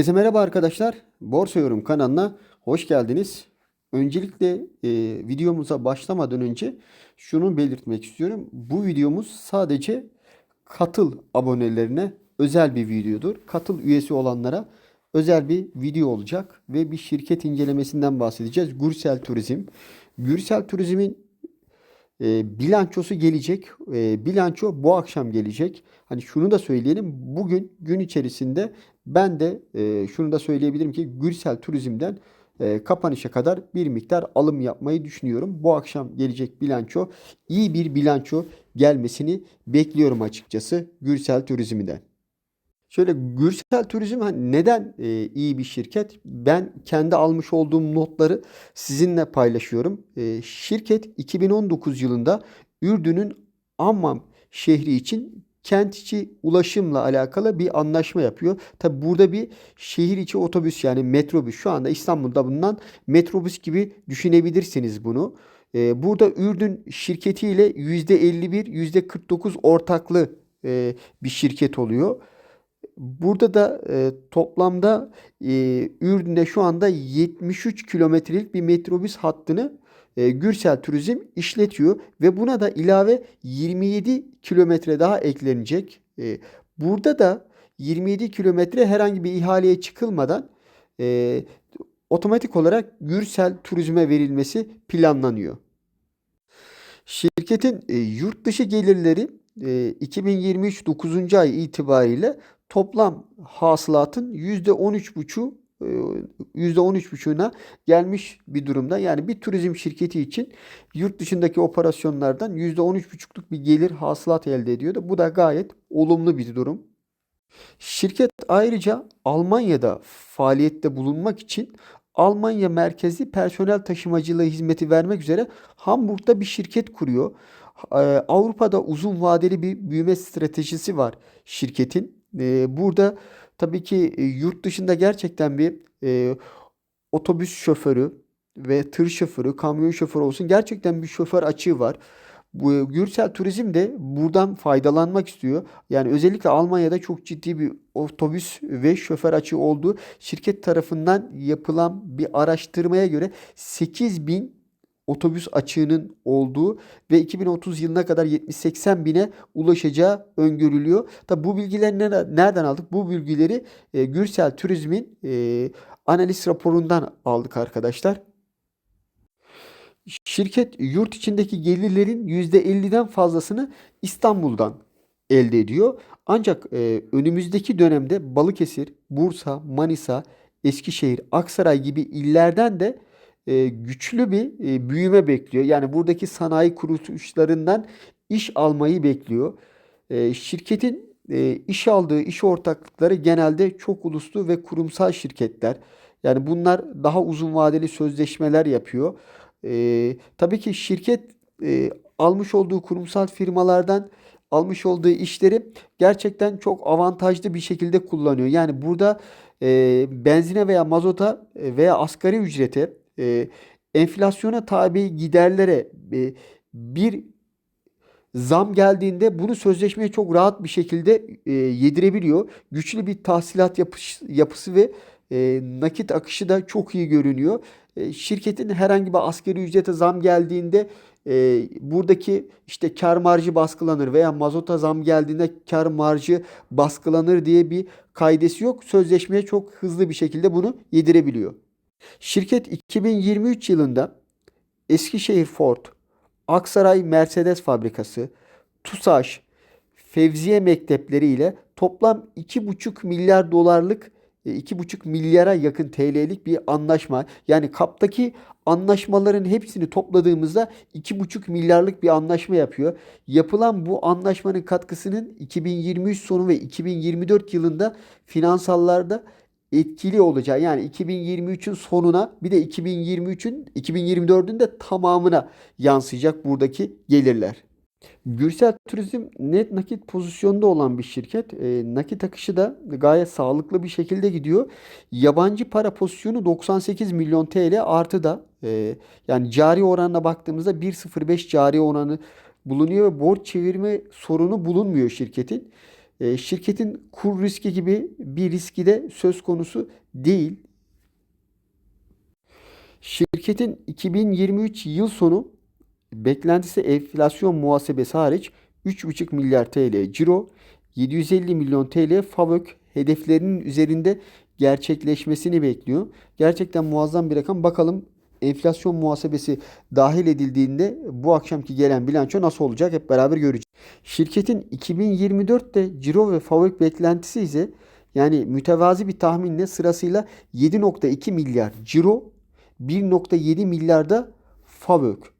Herkese merhaba arkadaşlar. Borsa Yorum kanalına hoş geldiniz. Öncelikle e, videomuza başlamadan önce şunu belirtmek istiyorum. Bu videomuz sadece katıl abonelerine özel bir videodur. Katıl üyesi olanlara özel bir video olacak ve bir şirket incelemesinden bahsedeceğiz. Gürsel Turizm. Gürsel Turizm'in e, bilançosu gelecek. E, bilanço bu akşam gelecek. Hani şunu da söyleyelim. Bugün gün içerisinde ben de e, şunu da söyleyebilirim ki Gürsel Turizm'den e, kapanışa kadar bir miktar alım yapmayı düşünüyorum. Bu akşam gelecek bilanço iyi bir bilanço gelmesini bekliyorum açıkçası Gürsel Turizm'den. Şöyle Gürsel Turizm hani neden e, iyi bir şirket? Ben kendi almış olduğum notları sizinle paylaşıyorum. E, şirket 2019 yılında Ürdün'ün Amman şehri için kent içi ulaşımla alakalı bir anlaşma yapıyor. Tabi burada bir şehir içi otobüs yani metrobüs şu anda İstanbul'da bulunan metrobüs gibi düşünebilirsiniz bunu. E, burada Ürdün şirketiyle %51, %49 ortaklı e, bir şirket oluyor. Burada da e, toplamda e, Ürdün'de şu anda 73 kilometrelik bir metrobüs hattını e, Gürsel Turizm işletiyor ve buna da ilave 27 kilometre daha eklenecek. E, burada da 27 kilometre herhangi bir ihaleye çıkılmadan e, otomatik olarak Gürsel Turizm'e verilmesi planlanıyor. Şirketin e, yurt dışı gelirleri e, 2023 9. ay itibariyle toplam hasılatın %13,5 %13,5'una gelmiş bir durumda. Yani bir turizm şirketi için yurt dışındaki operasyonlardan %13,5'luk bir gelir hasılat elde ediyordu. Bu da gayet olumlu bir durum. Şirket ayrıca Almanya'da faaliyette bulunmak için Almanya merkezli personel taşımacılığı hizmeti vermek üzere Hamburg'da bir şirket kuruyor. Avrupa'da uzun vadeli bir büyüme stratejisi var şirketin. Burada tabii ki yurt dışında gerçekten bir otobüs şoförü ve tır şoförü, kamyon şoförü olsun gerçekten bir şoför açığı var. Bu Gürsel Turizm de buradan faydalanmak istiyor. Yani özellikle Almanya'da çok ciddi bir otobüs ve şoför açığı olduğu şirket tarafından yapılan bir araştırmaya göre 8000 otobüs açığının olduğu ve 2030 yılına kadar 70-80 bine ulaşacağı öngörülüyor. Tabi bu bilgileri nereden aldık? Bu bilgileri e, Gürsel Turizm'in e, analiz raporundan aldık arkadaşlar. Şirket yurt içindeki gelirlerin %50'den fazlasını İstanbul'dan elde ediyor. Ancak e, önümüzdeki dönemde Balıkesir, Bursa, Manisa, Eskişehir, Aksaray gibi illerden de güçlü bir e, büyüme bekliyor. Yani buradaki sanayi kuruluşlarından iş almayı bekliyor. E, şirketin e, iş aldığı iş ortaklıkları genelde çok uluslu ve kurumsal şirketler. Yani bunlar daha uzun vadeli sözleşmeler yapıyor. E, tabii ki şirket e, almış olduğu kurumsal firmalardan almış olduğu işleri gerçekten çok avantajlı bir şekilde kullanıyor. Yani burada e, benzine veya mazota veya asgari ücrete e, enflasyona tabi giderlere e, bir zam geldiğinde bunu sözleşmeye çok rahat bir şekilde e, yedirebiliyor. Güçlü bir tahsilat yapış, yapısı ve e, nakit akışı da çok iyi görünüyor. E, şirketin herhangi bir askeri ücrete zam geldiğinde e, buradaki işte kar marjı baskılanır veya mazota zam geldiğinde kar marjı baskılanır diye bir kaidesi yok. Sözleşmeye çok hızlı bir şekilde bunu yedirebiliyor. Şirket 2023 yılında Eskişehir Ford, Aksaray Mercedes Fabrikası, TUSAŞ, Fevziye Mektepleri ile toplam 2,5 milyar dolarlık 2,5 e, milyara yakın TL'lik bir anlaşma. Yani kaptaki anlaşmaların hepsini topladığımızda 2,5 milyarlık bir anlaşma yapıyor. Yapılan bu anlaşmanın katkısının 2023 sonu ve 2024 yılında finansallarda etkili olacağı yani 2023'ün sonuna bir de 2023'ün 2024'ün de tamamına yansıyacak buradaki gelirler. Gürsel Turizm net nakit pozisyonda olan bir şirket. E, nakit akışı da gayet sağlıklı bir şekilde gidiyor. Yabancı para pozisyonu 98 milyon TL artı da e, yani cari oranına baktığımızda 1.05 cari oranı bulunuyor ve borç çevirme sorunu bulunmuyor şirketin. E, şirketin kur riski gibi bir riski de söz konusu değil. Şirketin 2023 yıl sonu beklentisi enflasyon muhasebesi hariç 3,5 milyar TL ciro, 750 milyon TL FAVÖK hedeflerinin üzerinde gerçekleşmesini bekliyor. Gerçekten muazzam bir rakam. Bakalım enflasyon muhasebesi dahil edildiğinde bu akşamki gelen bilanço nasıl olacak hep beraber göreceğiz. Şirketin 2024'te ciro ve FAVÖK beklentisi ise yani mütevazi bir tahminle sırasıyla 7.2 milyar ciro, 1.7 milyarda FAVÖK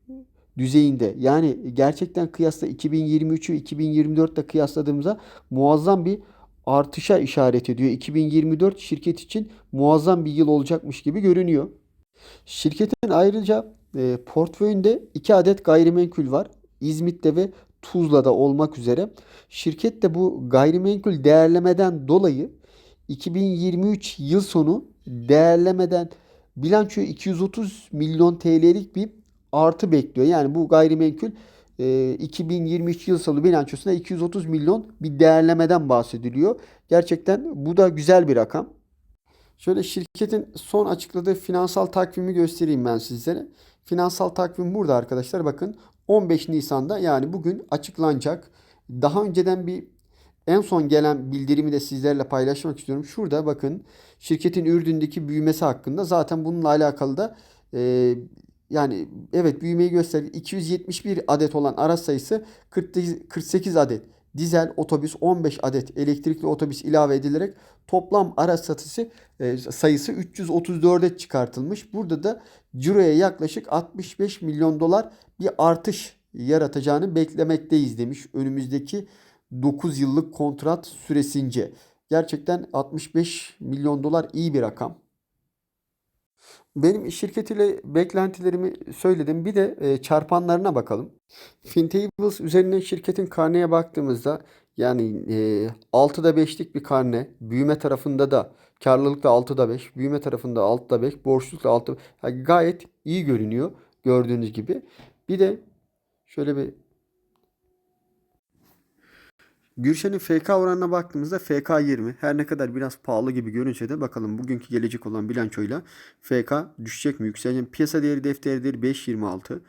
düzeyinde. Yani gerçekten kıyasla 2023'ü 2024'te kıyasladığımızda muazzam bir artışa işaret ediyor. 2024 şirket için muazzam bir yıl olacakmış gibi görünüyor. Şirketin ayrıca e, portföyünde 2 adet gayrimenkul var. İzmit'te ve Tuzla'da olmak üzere. Şirket de bu gayrimenkul değerlemeden dolayı 2023 yıl sonu değerlemeden bilançoya 230 milyon TL'lik bir artı bekliyor. Yani bu gayrimenkul e, 2023 yıl sonu bilançosunda 230 milyon bir değerlemeden bahsediliyor. Gerçekten bu da güzel bir rakam. Şöyle şirketin son açıkladığı finansal takvimi göstereyim ben sizlere. Finansal takvim burada arkadaşlar. Bakın 15 Nisan'da yani bugün açıklanacak. Daha önceden bir en son gelen bildirimi de sizlerle paylaşmak istiyorum. Şurada bakın şirketin Ürdün'deki büyümesi hakkında zaten bununla alakalı da e, yani evet büyümeyi gösterir. 271 adet olan araç sayısı 48 adet dizel otobüs 15 adet elektrikli otobüs ilave edilerek toplam araç satışı e, sayısı 334'e çıkartılmış. Burada da ciroya yaklaşık 65 milyon dolar bir artış yaratacağını beklemekteyiz demiş önümüzdeki 9 yıllık kontrat süresince. Gerçekten 65 milyon dolar iyi bir rakam. Benim şirket ile beklentilerimi söyledim. Bir de e, çarpanlarına bakalım. Fintables üzerine şirketin karneye baktığımızda yani e, 6'da 5'lik bir karne. Büyüme tarafında da karlılıkta 6'da 5, büyüme tarafında 6'da 5, borçlulukta 6. Yani gayet iyi görünüyor gördüğünüz gibi. Bir de şöyle bir Gürşen'in FK oranına baktığımızda FK 20. Her ne kadar biraz pahalı gibi görünse de bakalım bugünkü gelecek olan bilançoyla FK düşecek mi? Yükselecek Piyasa değeri defteri değeri 5.26.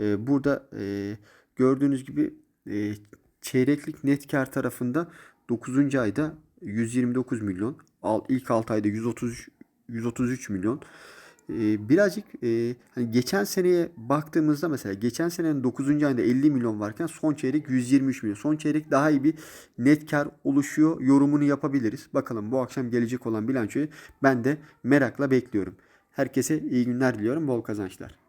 Ee, burada e, gördüğünüz gibi e, çeyreklik net kar tarafında 9. ayda 129 milyon. İlk 6 ayda 130 133 milyon. Ee, birazcık e, hani geçen seneye baktığımızda mesela geçen senenin 9. ayında 50 milyon varken son çeyrek 123 milyon. Son çeyrek daha iyi bir net kar oluşuyor yorumunu yapabiliriz. Bakalım bu akşam gelecek olan bilançoyu ben de merakla bekliyorum. Herkese iyi günler diliyorum. Bol kazançlar.